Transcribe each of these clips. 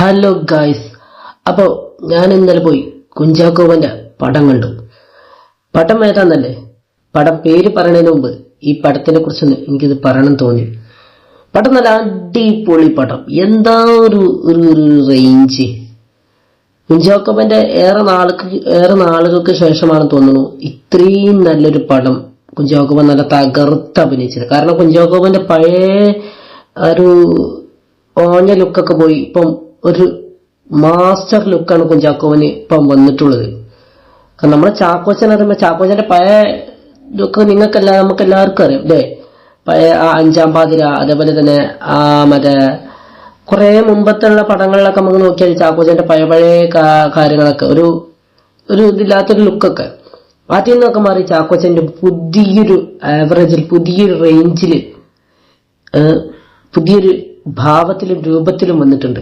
Hello guys അപ്പോൾ ഞാൻ ഇന്നലെ പോയി കുഞ്ചാക്കോവന്റെ പടം കണ്ടു. പടം ഏതാന്നല്ലേ? പടം പേര് പറയുന്നതിന് മുമ്പ് ഈ പടത്തിനെ കുറിച്ചൊന്ന് എനിക്കിത് പറയണം തോന്നി. പടം നല്ല അടിപൊളി പടം. എന്താ ഒരു ഒരു റേഞ്ച് കുഞ്ചാക്കോവന്റെ ഏറെ നാൾക്ക് ഏറെ നാളുകൾക്ക് ശേഷമാണ് തോന്നുന്നു ഇത്രയും നല്ലൊരു പടം കുഞ്ചാക്കോവൻ നല്ല തകർത്ത് അഭിനയിച്ചത്. കാരണം കുഞ്ചാക്കോവന്റെ പഴയ ഒരു ഓഞ്ഞ ലുക്കൊക്കെ പോയി. ഇപ്പം ഒരു മാസ്റ്റർ ലുക്കാണ് കുഞ്ചാക്കോവന് ഇപ്പം വന്നിട്ടുള്ളത്. കാരണം നമ്മളെ ചാക്കോച്ചൻ അറിയുമ്പോൾ ചാക്കോച്ചന്റെ പഴയ ലുക്ക് നിങ്ങൾക്കല്ല നമുക്ക് എല്ലാവർക്കും അറിയാം അല്ലേ? പഴയ ആ അഞ്ചാം പാതിര അതേപോലെ തന്നെ ആ മറ്റേ കുറെ മുമ്പത്തുള്ള പടങ്ങളിലൊക്കെ നമുക്ക് നോക്കിയാൽ ചാക്കോച്ചന്റെ പഴയ പഴയ കാര്യങ്ങളൊക്കെ ഒരു ഒരു ഇതില്ലാത്തൊരു ലുക്കൊക്കെ ആദ്യം നിന്നൊക്കെ മാറി ചാക്കോച്ചന്റെ പുതിയൊരു ആവറേജിൽ പുതിയൊരു റേഞ്ചിൽ പുതിയൊരു ഭാവത്തിലും രൂപത്തിലും വന്നിട്ടുണ്ട്.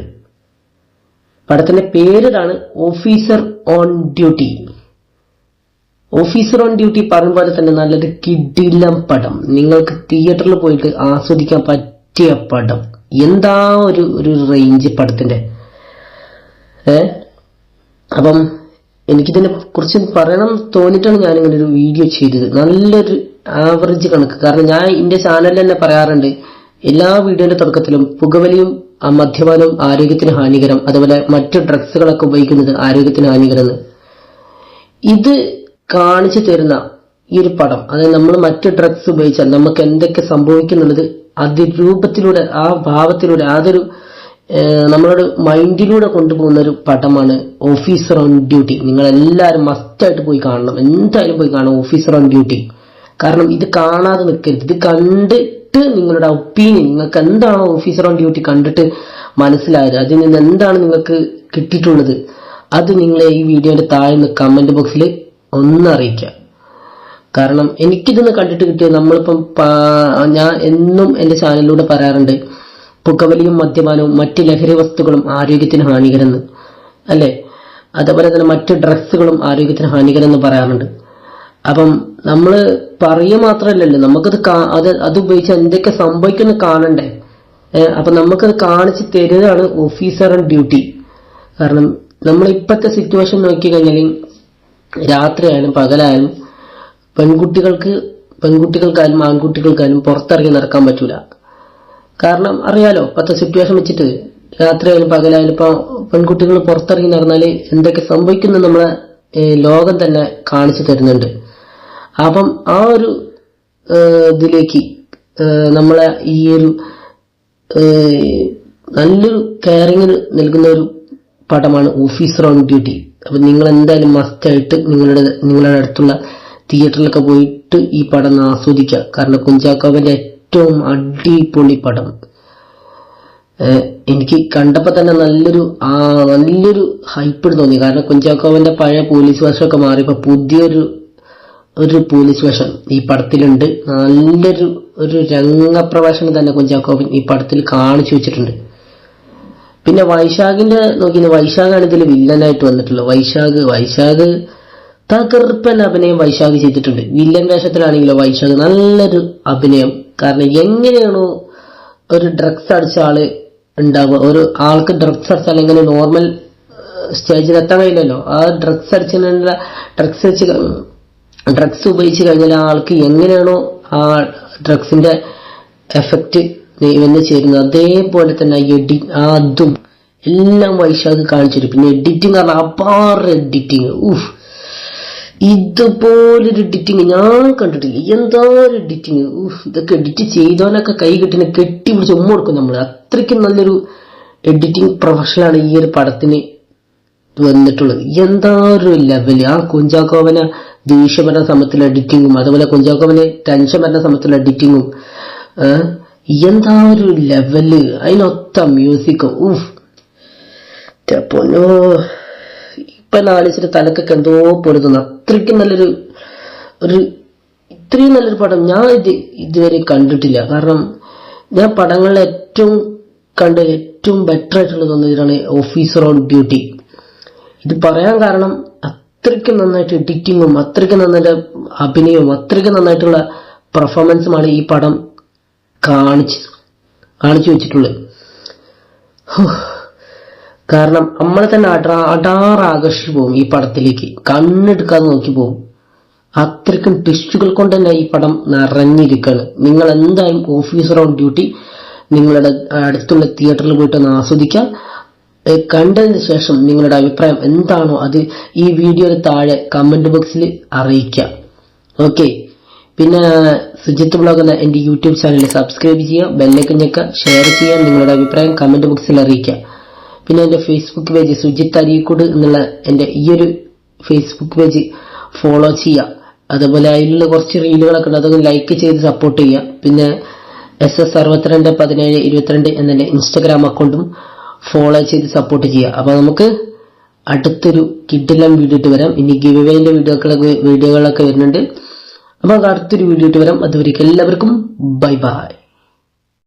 പടത്തിന്റെ പേരിതാണ് officer on duty. Officer on duty പറയുമ്പോൾ തന്നെ നല്ലൊരു കിടിലം പടം. നിങ്ങൾക്ക് തിയേറ്ററിൽ പോയിട്ട് ആസ്വദിക്കാൻ പറ്റിയ പടം. എന്താ ഒരു ഒരു റേഞ്ച് പടത്തിന്റെ? ഏ? അപ്പം എനിക്കിതിനെ കുറിച്ച് പറയണം തോന്നിയിട്ടാണ് ഞാൻ ഇങ്ങനെ ഒരു വീഡിയോ ചെയ്തത്. നല്ലൊരു ആവറേജ് കണക്ക്. കാരണം ഞാൻ എന്റെ ചാനലിൽ തന്നെ പറയാറുണ്ട് എല്ലാ വീഡിയോന്റെ തുടക്കത്തിലും പുകവലിയും മദ്യപാനം ആരോഗ്യത്തിന് ഹാനികരം. അതുപോലെ മറ്റു ഡ്രഗ്സുകളൊക്കെ ഉപയോഗിക്കുന്നത് ആരോഗ്യത്തിന് ഹാനികരം ഇത് കാണിച്ചു തരുന്ന ഈ ഒരു പടം അതായത് നമ്മൾ മറ്റു ഡ്രഗ്സ് ഉപയോഗിച്ചാൽ നമുക്ക് എന്തൊക്കെ സംഭവിക്കുന്നുള്ളത് അതിരൂപത്തിലൂടെ ആ ഭാവത്തിലൂടെ അതൊരു നമ്മളോട് മൈൻഡിലൂടെ കൊണ്ടുപോകുന്ന ഒരു പടമാണ് ഓഫീസർ ഓൺ ഡ്യൂട്ടി. നിങ്ങൾ എല്ലാവരും മസ്റ്റായിട്ട് പോയി കാണണം. എന്തായാലും പോയി കാണണം ഓഫീസർ ഓൺ ഡ്യൂട്ടി. കാരണം ഇത് കാണാതെ നിൽക്കരുത്. ഇത് കണ്ടിട്ട് നിങ്ങളുടെ ഒപ്പീനിയൻ നിങ്ങൾക്ക് എന്താണ് ഓഫീസർ ഓൺ ഡ്യൂട്ടി കണ്ടിട്ട് മനസ്സിലായത്? അതിൽ നിന്ന് എന്താണ് നിങ്ങൾക്ക് കിട്ടിയിട്ടുള്ളത്? അത് നിങ്ങളെ ഈ വീഡിയോയുടെ താഴെ കമന്റ് ബോക്സിൽ ഒന്ന് അറിയിക്കുക. കാരണം എനിക്കിതൊന്ന് കണ്ടിട്ട് കിട്ടിയത് നമ്മളിപ്പം ഞാൻ എന്നും എന്റെ ചാനലിലൂടെ പറയാറുണ്ട് പുകവലിയും മദ്യപാനവും മറ്റ് ലഹരി വസ്തുക്കളും ആരോഗ്യത്തിന് ഹാനികരെന്ന് അല്ലേ? അതേപോലെ തന്നെ മറ്റ് ഡ്രഗ്സുകളും ആരോഗ്യത്തിന് ഹാനികരെന്ന് പറയാറുണ്ട്. അപ്പം നമ്മൾ പറയുക മാത്രമല്ലല്ലോ നമുക്കത് അത് അത് ഉപയോഗിച്ച് എന്തൊക്കെ സംഭവിക്കുന്നു കാണണ്ടേ. അപ്പം നമുക്കത് കാണിച്ച് തരുന്നതാണ് ഓഫീസർ ആൻഡ് ഡ്യൂട്ടി കാരണം നമ്മൾ ഇപ്പോഴത്തെ സിറ്റുവേഷൻ നോക്കിക്കഴിഞ്ഞാൽ രാത്രിയായാലും പകലായാലും പെൺകുട്ടികൾക്ക് പെൺകുട്ടികൾക്കായാലും ആൺകുട്ടികൾക്കായാലും പുറത്തിറങ്ങി നടക്കാൻ പറ്റൂല. കാരണം അറിയാലോ ഇപ്പത്തെ സിറ്റുവേഷൻ വെച്ചിട്ട് രാത്രിയായാലും പകലായാലും ഇപ്പൊ പെൺകുട്ടികൾ പുറത്തിറങ്ങി നടന്നാൽ എന്തൊക്കെ സംഭവിക്കുന്നു നമ്മളെ ലോകം തന്നെ കാണിച്ചു തരുന്നുണ്ട്. അപ്പം ആ ഒരു ഇതിലേക്ക് നമ്മളെ ഈ ഒരു നല്ലൊരു കെയറിങ്ങിന് നൽകുന്ന ഒരു പടമാണ് ഓഫീസർ ഓൺ ഡ്യൂട്ടി. അപ്പം നിങ്ങൾ എന്തായാലും മസ്റ്റായിട്ട് നിങ്ങളുടെ നിങ്ങളുടെ അടുത്തുള്ള തിയേറ്ററിലൊക്കെ പോയിട്ട് ഈ പടം ആസ്വദിക്കുക. കാരണം കുഞ്ചാക്കോവിന്റെ ഏറ്റവും അടിപൊളി പടം എനിക്ക് കണ്ടപ്പോൾ തന്നെ നല്ലൊരു ആ നല്ലൊരു ഹൈപ്പിട് തോന്നി. കാരണം കുഞ്ചാക്കോവിന്റെ പഴയ പോലീസ് വേഷമൊക്കെ മാറിയപ്പോൾ പുതിയൊരു ഒരു പോലീസ് വേഷം ഈ പടത്തിലുണ്ട്. നല്ലൊരു ഒരു രംഗപ്രവേശനം തന്നെ കുഞ്ചാക്കോവൻ ഈ പടത്തിൽ കാണിച്ചു വെച്ചിട്ടുണ്ട്. പിന്നെ വൈശാഖിന്റെ നോക്കിയാൽ വൈശാഖാണ് ഇതിൽ വില്ലനായിട്ട് വന്നിട്ടുള്ളത്. വൈശാഖ് വൈശാഖ് തകർപ്പൻ അഭിനയം വൈശാഖ് ചെയ്തിട്ടുണ്ട്. വില്ലൻ വേഷത്തിലാണെങ്കിലോ വൈശാഖ് നല്ലൊരു അഭിനയം. കാരണം എങ്ങനെയാണോ ഒരു ഡ്രഗ്സ് അടിച്ച ആൾ ഉണ്ടാവുക. ഒരു ആൾക്ക് ഡ്രഗ്സ് അടിച്ചാൽ എങ്ങനെ നോർമൽ സ്റ്റേജിൽ എത്താൻ കഴിയില്ലല്ലോ. ആ ഡ്രഗ്സ് അടിച്ചതിനുള്ള ഡ്രഗ്സ് വെച്ച് ഡ്രഗ്സ് ഉപയോഗിച്ച് കഴിഞ്ഞാൽ ആൾക്ക് എങ്ങനെയാണോ ആ ഡ്രഗ്സിന്റെ എഫക്റ്റ് വന്നു ചേരുന്നത്. അതേപോലെ തന്നെ എഡി അതും എല്ലാം വൈശാഖ് കാണിച്ചിട്ട് പിന്നെ എഡിറ്റിംഗ് പറഞ്ഞാൽ അപാർ എഡിറ്റിംഗ് ഊഫ് ഇതുപോലൊരു എഡിറ്റിംഗ് ഞാൻ കണ്ടിട്ടില്ല. എന്താ ഒരു എഡിറ്റിംഗ് ഇതൊക്കെ എഡിറ്റ് ചെയ്തവനൊക്കെ കൈ കിട്ടിനെ കെട്ടി പിടിച്ച് ഉമ്മ കൊടുക്കും നമ്മൾ അത്രയ്ക്കും നല്ലൊരു എഡിറ്റിംഗ് പ്രൊഫഷണലാണ് ഈ ഒരു പടത്തിന് വന്നിട്ടുള്ളത്. എന്താ ഒരു ലെവൽ ആ കുഞ്ചാക്കോവന ദേഷ്യം വരുന്ന സമയത്തുള്ള എഡിറ്റിങ്ങും അതുപോലെ കുഞ്ചാക്കോമന് ടെൻഷൻ വരുന്ന സമയത്തുള്ള എഡിറ്റിങ്ങും എന്താ ഒരു ലെവൽ അതിനൊത്ത മ്യൂസിക്കും ഊഫ് പൊന്നോ. ഇപ്പൊ നാലിച്ചിട്ട് തലക്കൊക്കെ എന്തോ പൊരുതുന്നു. തോന്നുന്നു അത്രയ്ക്കും നല്ലൊരു ഒരു ഇത്രയും നല്ലൊരു പടം ഞാൻ ഇത് ഇതുവരെ കണ്ടിട്ടില്ല. കാരണം ഞാൻ പടങ്ങളിൽ ഏറ്റവും കണ്ട ഏറ്റവും ബെറ്റർ ആയിട്ടുള്ള തോന്നിയതാണ് ഓഫീസർ ഓൺ ഡ്യൂട്ടി ഇത് പറയാൻ കാരണം അത്രയ്ക്കും നന്നായിട്ട് എഡിറ്റിങ്ങും അത്രയ്ക്ക് നന്നായിട്ട് അഭിനയവും അത്രയ്ക്ക് നന്നായിട്ടുള്ള പെർഫോമൻസുമാണ് ഈ പടം കാണിച്ച് കാണിച്ചു വെച്ചിട്ടുള്ളത്. കാരണം നമ്മളെ തന്നെ അടാ അടാറാകർഷിച്ചു പോകും ഈ പടത്തിലേക്ക്. കണ്ണെടുക്കാതെ നോക്കി പോകും. അത്രയ്ക്കും ട്വിസ്റ്റുകൾ കൊണ്ട് തന്നെ ഈ പടം നിറഞ്ഞിരിക്കുകയാണ് നിങ്ങൾ എന്തായാലും ഓഫീസർ ഓൺ ഡ്യൂട്ടി നിങ്ങളുടെ അടുത്തുള്ള തിയേറ്ററിൽ പോയിട്ട് ഒന്ന് ആസ്വദിക്കാം. ഏഹ് കണ്ടതിന് ശേഷം നിങ്ങളുടെ അഭിപ്രായം എന്താണോ അത് ഈ വീഡിയോയുടെ താഴെ കമന്റ് ബോക്സിൽ അറിയിക്കാം. ഓക്കെ പിന്നെ സുജിത്ത് ബ്ലോഗ് എന്ന എന്റെ യൂട്യൂബ് ചാനൽ സബ്സ്ക്രൈബ് ചെയ്യുക ബെല്ലൈക്കൻ ഞെക്കുക ഷെയർ ചെയ്യാം നിങ്ങളുടെ അഭിപ്രായം കമന്റ് ബോക്സിൽ അറിയിക്കുക പിന്നെ എന്റെ ഫേസ്ബുക്ക് പേജ് സുജിത്ത് അരീക്കോട് എന്നുള്ള എന്റെ ഈ ഒരു ഫേസ്ബുക്ക് പേജ് ഫോളോ ചെയ്യുക. അതുപോലെ അതിലുള്ള കുറച്ച് റീലുകളൊക്കെ ഉണ്ട് അതൊക്കെ ലൈക്ക് ചെയ്ത് സപ്പോർട്ട് ചെയ്യുക. പിന്നെ എസ് എസ് അറുപത്തിരണ്ട് പതിനേഴ് ഇരുപത്തിരണ്ട് എന്നെ ഇൻസ്റ്റഗ്രാം അക്കൗണ്ടും ഫോളോ ചെയ്ത് സപ്പോർട്ട് ചെയ്യുക. അപ്പൊ നമുക്ക് അടുത്തൊരു കിഡിലം വീഡിയോ ഇട്ട് വരാം. ഇനി ഗിവ് അവേന്റെ വീഡിയോകളൊക്കെ വീഡിയോകളൊക്കെ വരുന്നുണ്ട്. അപ്പൊ നമുക്ക് അടുത്തൊരു വീഡിയോ ഇട്ട് വരാം. അതുവരേക്കും എല്ലാവർക്കും ബൈ ബൈ